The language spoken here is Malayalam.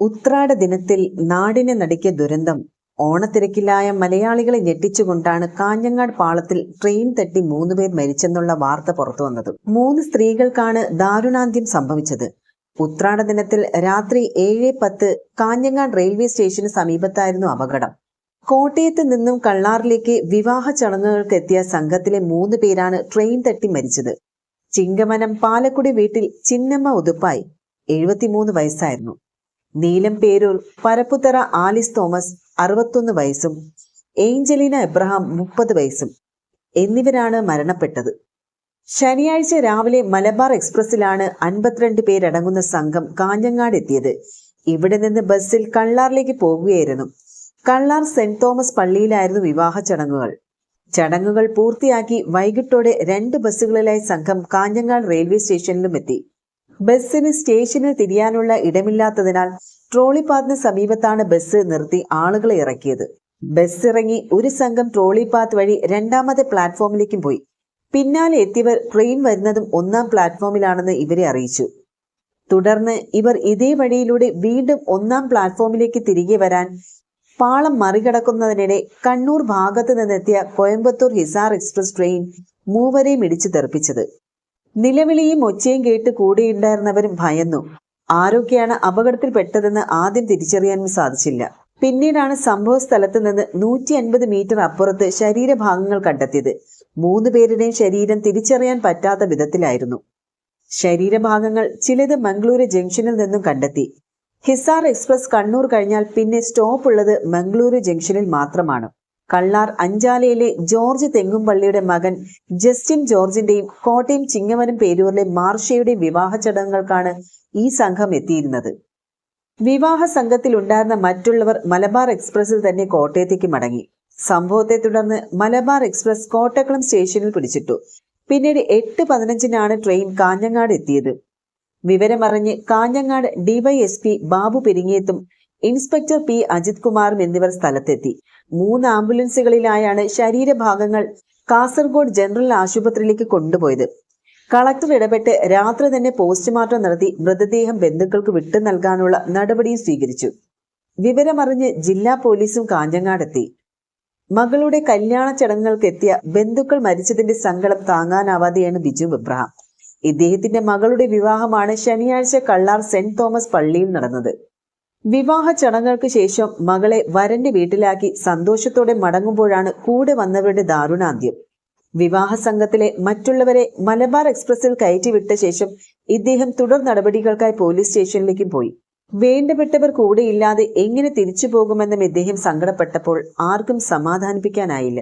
ഉത്രാട ദിനത്തിൽ നാടിനെ നടുക്കിയ ദുരന്തം. ഓണത്തിരക്കിലായ മലയാളികളെ ഞെട്ടിച്ചുകൊണ്ടാണ് കാഞ്ഞങ്ങാട് പാളത്തിൽ ട്രെയിൻ തട്ടി മൂന്നുപേർ മരിച്ചെന്നുള്ള വാർത്ത പുറത്തു വന്നത്. മൂന്ന് സ്ത്രീകൾക്കാണ് ദാരുണാന്ത്യം സംഭവിച്ചത്. ഉത്രാട ദിനത്തിൽ രാത്രി ഏഴ് പത്ത് കാഞ്ഞങ്ങാട് റെയിൽവേ സ്റ്റേഷന് സമീപത്തായിരുന്നു അപകടം. കോട്ടയത്ത് നിന്നും കള്ളാറിലേക്ക് വിവാഹ ചടങ്ങുകൾക്ക് എത്തിയ സംഘത്തിലെ മൂന്ന് പേരാണ് ട്രെയിൻ തട്ടി മരിച്ചത്. ചിങ്കമനം പാലക്കുടി വീട്ടിൽ ചിന്നമ്മ ഉതുപ്പായി. എഴുപത്തിമൂന്ന് വയസ്സായിരുന്നു. Neelamperoor Parapputhara Alice Thomas അറുപത്തൊന്ന് വയസ്സും ഏഞ്ചലീന എബ്രഹാം മുപ്പത് വയസ്സും എന്നിവരാണ് മരണപ്പെട്ടത്. ശനിയാഴ്ച രാവിലെ മലബാർ എക്സ്പ്രസിലാണ് അൻപത്തിരണ്ട് പേരടങ്ങുന്ന സംഘം കാഞ്ഞങ്ങാട് എത്തിയത് ഇവിടെ നിന്ന് ബസ്സിൽ കള്ളാറിലേക്ക് പോവുകയായിരുന്നു കള്ളാർ സെന്റ് തോമസ് പള്ളിയിലായിരുന്നു വിവാഹ ചടങ്ങുകൾ. ചടങ്ങുകൾ പൂർത്തിയാക്കി വൈകിട്ടോടെ രണ്ട് ബസ്സുകളിലായി സംഘം കാഞ്ഞങ്ങാട് റെയിൽവേ സ്റ്റേഷനിലും എത്തി. ബസ്സിന് സ്റ്റേഷനിൽ തിരിയാനുള്ള ഇടമില്ലാത്തതിനാൽ ട്രോളി പാത്തിന് സമീപത്താണ് ബസ് നിർത്തി ആളുകളെ ഇറക്കിയത്. ബസ് ഇറങ്ങി ഒരു സംഘം ട്രോളി പാത്ത് വഴി രണ്ടാമത്തെ പ്ലാറ്റ്ഫോമിലേക്കും പോയി. പിന്നാലെ എത്തിയവർ ട്രെയിൻ വരുന്നതും ഒന്നാം പ്ലാറ്റ്ഫോമിലാണെന്ന് ഇവരെ അറിയിച്ചു. തുടർന്ന് ഇവർ ഇതേ വഴിയിലൂടെ വീണ്ടും ഒന്നാം പ്ലാറ്റ്ഫോമിലേക്ക് തിരികെ വരാൻ പാളം മറികടക്കുന്നതിനിടെ കണ്ണൂർ ഭാഗത്ത് നിന്നെത്തിയ കോയമ്പത്തൂർ ഹിസാർ എക്സ്പ്രസ് ട്രെയിൻ മൂവരെയും ഇടിച്ചു തെറിപ്പിച്ചത്. നിലവിളിയും ഒച്ചയും കേട്ട് കൂടെയുണ്ടായിരുന്നവരും ഭയന്നു. ആരൊക്കെയാണ് അപകടത്തിൽപ്പെട്ടതെന്ന് ആദ്യം തിരിച്ചറിയാനും സാധിച്ചില്ല. പിന്നീടാണ് സംഭവ സ്ഥലത്ത് നിന്ന് നൂറ്റി അൻപത് മീറ്റർ അപ്പുറത്ത് ശരീരഭാഗങ്ങൾ കണ്ടെത്തിയത്. മൂന്ന് പേരുടെയും ശരീരം തിരിച്ചറിയാൻ പറ്റാത്ത വിധത്തിലായിരുന്നു. ശരീരഭാഗങ്ങൾ ചിലത് മംഗളൂരു ജംഗ്ഷനിൽ നിന്നും കണ്ടെത്തി. ഹിസാർ എക്സ്പ്രസ് കണ്ണൂർ കഴിഞ്ഞാൽ പിന്നെ സ്റ്റോപ്പ് ഉള്ളത് മംഗളൂരു ജംഗ്ഷനിൽ മാത്രമാണ്. കള്ളാർ അഞ്ചാലയിലെ ജോർജ് തെങ്ങുംപള്ളിയുടെ മകൻ ജസ്റ്റിൻ ജോർജിന്റെയും കോട്ടയം ചിങ്ങവനം പേരൂരിലെ മാർഷയുടെയും വിവാഹ ചടങ്ങുകൾക്കാണ് ഈ സംഘം എത്തിയിരുന്നത്. വിവാഹ സംഘത്തിൽ ഉണ്ടായിരുന്ന മറ്റുള്ളവർ മലബാർ എക്സ്പ്രസിൽ തന്നെ കോട്ടയത്തേക്ക് മടങ്ങി. സംഭവത്തെ തുടർന്ന് മലബാർ എക്സ്പ്രസ് കോട്ടക്കുളം സ്റ്റേഷനിൽ പിടിച്ചിട്ടു. പിന്നീട് എട്ട് പതിനഞ്ചിനാണ് ട്രെയിൻ കാഞ്ഞങ്ങാട് എത്തിയത്. വിവരമറിഞ്ഞ് കാഞ്ഞങ്ങാട് ഡിവൈഎസ്പി ബാബു പെരിങ്ങേത്തും ഇൻസ്പെക്ടർ പി. അജിത് കുമാറും എന്നിവർ സ്ഥലത്തെത്തി. മൂന്ന് ആംബുലൻസുകളിലായാണ് ശരീരഭാഗങ്ങൾ കാസർഗോഡ് ജനറൽ ആശുപത്രിയിലേക്ക് കൊണ്ടുപോയത്. കളക്ടർ ഇടപെട്ട് രാത്രി തന്നെ പോസ്റ്റ്മോർട്ടം നടത്തി മൃതദേഹം ബന്ധുക്കൾക്ക് വിട്ടു നൽകാനുള്ള നടപടിയും സ്വീകരിച്ചു. വിവരമറിഞ്ഞ് ജില്ലാ പോലീസും കാഞ്ഞങ്ങാടെത്തി. മകളുടെ കല്യാണ ചടങ്ങുകൾക്ക് എത്തിയ ബന്ധുക്കൾ മരിച്ചതിന്റെ സങ്കടം താങ്ങാനാവാതെയാണ് ബിജു എബ്രഹാം ഇദ്ദേഹത്തിന്റെ മകളുടെ വിവാഹമാണ് ശനിയാഴ്ച കള്ളാർ സെന്റ് തോമസ് പള്ളിയിൽ നടന്നത്. വിവാഹ ചടങ്ങുകൾക്ക് ശേഷം മകളെ വരന്റെ വീട്ടിലാക്കി സന്തോഷത്തോടെ മടങ്ങുമ്പോഴാണ് കൂടെ വന്നവരുടെ ദാരുണാന്ത്യം. വിവാഹ സംഘത്തിലെ മറ്റുള്ളവരെ മലബാർ എക്സ്പ്രസിൽ കയറ്റിവിട്ട ശേഷം ഇദ്ദേഹം തുടർ നടപടികൾക്കായി പോലീസ് സ്റ്റേഷനിലേക്കും പോയി. വേണ്ടപ്പെട്ടവർ കൂടെയില്ലാതെ എങ്ങനെ തിരിച്ചു പോകുമെന്നും ഇദ്ദേഹം സങ്കടപ്പെട്ടപ്പോൾ ആർക്കും സമാധാനിപ്പിക്കാനായില്ല.